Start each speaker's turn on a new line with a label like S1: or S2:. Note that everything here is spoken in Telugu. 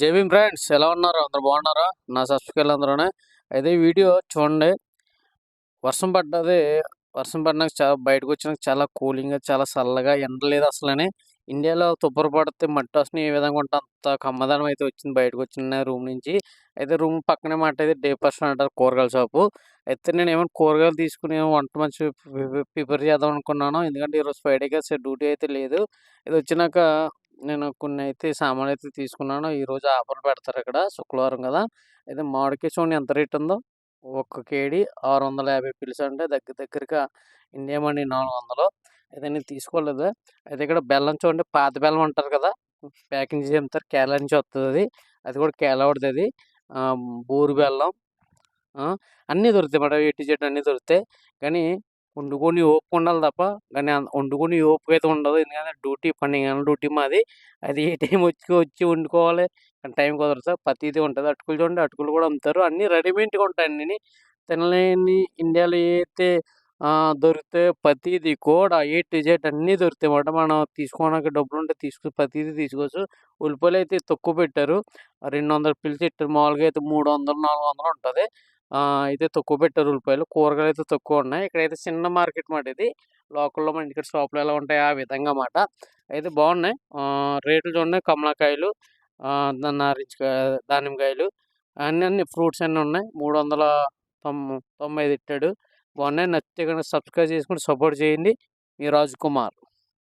S1: జేబీ ఫ్రెండ్స్ ఎలా ఉన్నారు? అందరు బాగున్నారా? నా సబ్స్క్రైబర్లు అందరూనే. అయితే వీడియో చూడండి. వర్షం పడ్డది. వర్షం పడినాక చాలా బయటకు వచ్చినాక చాలా కూలింగ్గా చాలా చల్లగా ఎండ లేదు అసలని. ఇండియాలో తుప్పర పడితే మట్టి వస్తుంది ఏ విధంగా ఉంటే అంత కమ్మదనం అయితే వచ్చింది బయటకు వచ్చిన రూమ్ నుంచి. అయితే రూమ్ పక్కనే మాట అయితే డే పర్సన్ అంటారు కూరగాయల షాపు. అయితే నేను ఏమైనా కూరగాయలు తీసుకుని వంట మంచి ప్రిపేర్ చేద్దాం అనుకున్నాను. ఎందుకంటే ఈరోజు ఫ్రైడేగా డ్యూటీ అయితే లేదు. ఇది వచ్చినాక నేను కొన్ని అయితే సామాన్లు అయితే తీసుకున్నాను ఈరోజు ఆఫర్ పెడతారు ఇక్కడ శుక్రవారం కదా. అయితే మామిడికాయ చూడండి ఎంత రేట్ ఉందో. ఒక్క కేడి ఆరు వందల యాభై పిలుసు అంటే దగ్గర దగ్గరగా ఇండియా మనీ నాలుగు వందలు అయితే నేను తీసుకోలేదు. అయితే ఇక్కడ బెల్లం చూడండి పాత బెల్లం అంటారు కదా. ప్యాకింగ్ చేసి అమ్ముతారు కేరళ నుంచి వస్తుంది అది. అది కూడా కేరళ అది. బూరు బెల్లం. అన్నీ దొరుకుతాయి మేడం ఏటి చెట్టు అన్నీ దొరుకుతాయి. కానీ వండుకొని ఓపిక ఉండాలి తప్ప కానీ వండుకొని ఓపిక అయితే ఉండదు. ఎందుకంటే డ్యూటీ పన్నెండు గంటల డ్యూటీ మాది. అది ఏ టైం వచ్చి వచ్చి వండుకోవాలి. కానీ టైం కుదరదు సార్. ప్రతిదీ ఉంటుంది. అటుకులు చూడండి అటుకులు కూడా అమ్ముతారు. అన్నీ రెడీమేడ్గా ఉంటాయి అన్నీ. తినలేని ఇండియాలో అయితే దొరికితే ప్రతిదీ కూడా ఏ టు జెడ్ అన్నీ దొరుకుతాయి అన్నమాట. మనం తీసుకోవడానికి డబ్బులు ఉంటే తీసుకు ప్రతిదీ తీసుకోవచ్చు. ఉల్లిపాయలు అయితే తక్కువ పెట్టారు. రెండు వందలు పిలిచి మామూలుగా అయితే మూడు వందలు నాలుగు వందలు ఉంటుంది. అయితే తక్కువ పెట్టారు ఉల్లిపాయలు. కూరగాయలు అయితే తక్కువ ఉన్నాయి. ఇక్కడైతే చిన్న మార్కెట్ మాట ఇది. లోకల్లో మన ఇక్కడ షాపులు ఎలా ఉంటాయి ఆ విధంగా అన్నమాట అయితే బాగున్నాయి. రేట్లు చూడండి. కమలాకాయలు నారింజ దానిమ్మకాయలు అన్నీ అన్ని ఫ్రూట్స్ అన్నీ ఉన్నాయి. మూడు వందల తొంభై ఐదు ఇట్టాడు. బాగున్నాయి. నచ్చితే కనుక సబ్స్క్రైబ్ చేసుకుని సపోర్ట్ చేయండి. మీ రాజ్ కుమార్.